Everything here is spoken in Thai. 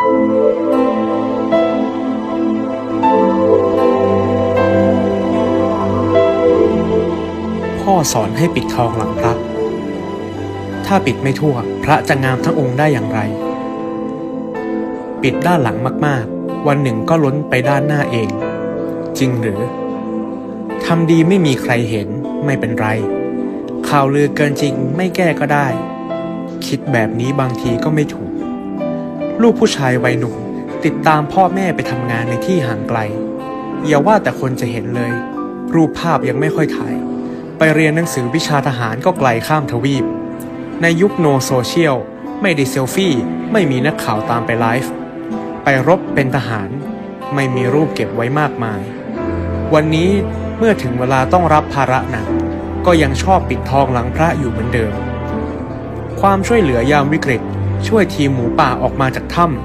พ่อสอนให้ปิดทองหลังพระ ถ้าปิดไม่ทั่วพระจะงามทั้งองค์ได้อย่างไร ปิดด้านหลังมากๆ วันหนึ่งก็ล้นไปด้านหน้าเอง จริงหรือทำดีไม่มีใครเห็นไม่เป็นไร ข่าวลือเกินจริงไม่แก้ก็ได้ คิดแบบนี้บางทีก็ไม่ถูก ลูกผู้ชายวัยหนุ่ม ติดตามพ่อแม่ไปทำงานในที่ห่างไกล อย่าว่าแต่คนจะเห็นเลย รูปภาพยังไม่ค่อยถ่าย ไปเรียนหนังสือวิชาทหารก็ไกลข้ามทวีป ในยุคโนโซเชียลไม่ได้เซลฟี่ ไม่มีนักข่าวตามไปไลฟ์ไปรบเป็นทหาร ไม่มีรูปเก็บไว้มากมาย วันนี้เมื่อถึงเวลาต้องรับภาระหนัก ก็ยังชอบปิดทองหลังพระอยู่เหมือนเดิม ความช่วยเหลือยามวิกฤต ช่วยทีมหมูป่าออกมาจากถ้ำ